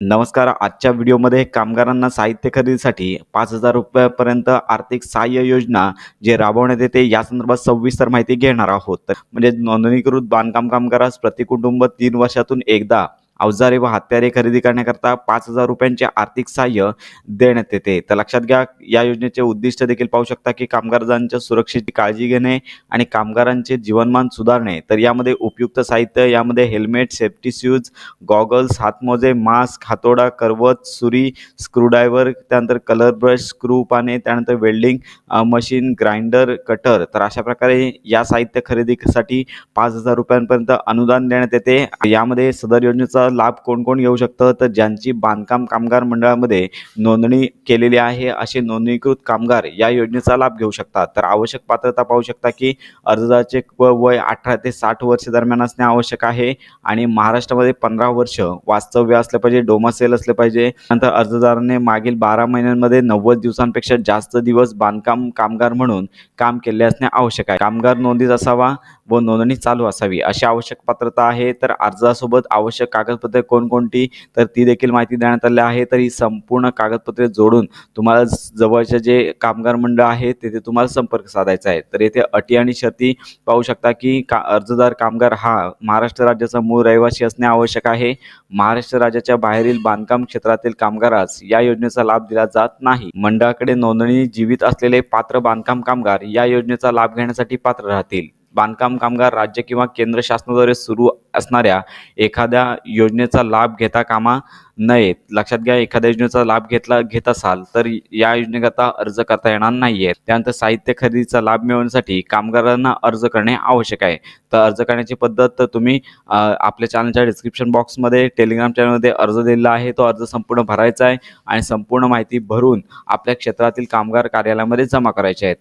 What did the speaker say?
नमस्कार आजच्या व्हिडिओमध्ये कामगारांना साहित्य खरेदीसाठी पाच हजार रुपयापर्यंत आर्थिक सहाय्य योजना जे राबवण्यात येते या संदर्भात सविस्तर माहिती घेणार आहोत. म्हणजे नोंदणीकृत बांधकाम कामगारास प्रतिकुटुंब तीन वर्षातून एकदा अवजारे व हत्यारे खरेदी करण्याकरता पाच हजार रुपयांचे आर्थिक सहाय्य देण्यात येते. तर लक्षात घ्या या योजनेचे उद्दिष्ट देखील पाहू शकता की कामगारांच्या सुरक्षेची काळजी घेणे आणि कामगारांचे जीवनमान सुधारणे. तर यामध्ये उपयुक्त साहित्य यामध्ये हेल्मेट सेफ्टी शूज गॉगल्स हातमोजे मास्क हातोडा करवत सुरी स्क्रूड्रायव्हर त्यानंतर कलर ब्रश स्क्रू पाने त्यानंतर वेल्डिंग मशीन ग्राइंडर कटर तर अशा प्रकारे या साहित्य खरेदीसाठी पाच हजार रुपयांपर्यंत अनुदान देण्यात येते. यामध्ये सदर योजनेचा लाभ कोण कोण घेऊ शकतं? तर ज्यांची बांधकाम कामगार मंडळामध्ये नोंदणी केलेली आहे असे नोंदणीकृत कामगार या योजनेचा लाभ घेऊ शकतात. तर आवश्यक पात्रता पाहू शकता की अर्जदाराचे व- वय अठरा ते साठ वर्ष दरम्यान असणे आवश्यक आहे आणि महाराष्ट्रामध्ये पंधरा वर्ष वास्तव्य असलं पाहिजे डोमासेल असले पाहिजे. नंतर अर्जदाराने मागील बारा महिन्यांमध्ये नव्वद दिवसांपेक्षा जास्त दिवस बांधकाम कामगार म्हणून काम केले असणे आवश्यक आहे. कामगार नोंदीत असावा व नोंदणी चालू असावी अशी आवश्यक पात्रता आहे. तर अर्जासोबत आवश्यक कागदपत्रे कोणकोणती? तर ती देखील माहिती देण्यात आली आहे. तर ही संपूर्ण कागदपत्रे जोडून तुम्हाला जवळचे जे कामगार मंडळ आहे तेथे तुम्हाला संपर्क साधायचा आहे. तर येथे अटी आणि शर्ती पाहू शकता की का अर्जदार कामगार हा महाराष्ट्र राज्याचा मूळ रहिवासी असणे आवश्यक आहे. महाराष्ट्र राज्याच्या बाहेरील बांधकाम क्षेत्रातील कामगारास या योजनेचा लाभ दिला जात नाही. मंडळाकडे नोंदणी जीवित असलेले पात्र बांधकाम कामगार या योजनेचा लाभ घेण्यासाठी पात्र राहतील. बांधकाम कामगार राज्य किंवा केंद्र शासनाद्वारे सुरू असणाऱ्या एखाद्या योजनेचा लाभ घेता कामा नये लक्षात घ्या एखाद्या योजनेचा लाभ घेतला घेत असाल तर या योजनेकरता अर्ज करता येणार नाहीये त्यानंतर साहित्य खरेदीचा लाभ मिळवण्यासाठी कामगारांना अर्ज करणे आवश्यक आहे. तर अर्ज करण्याची पद्धत तर तुम्ही आपल्या चॅनलच्या डिस्क्रिप्शन बॉक्समध्ये टेलिग्राम चॅनलमध्ये अर्ज दिलेला आहे. तो अर्ज संपूर्ण भरायचा आहे आणि संपूर्ण माहिती भरून आपल्या क्षेत्रातील कामगार कार्यालयामध्ये जमा करायची आहे.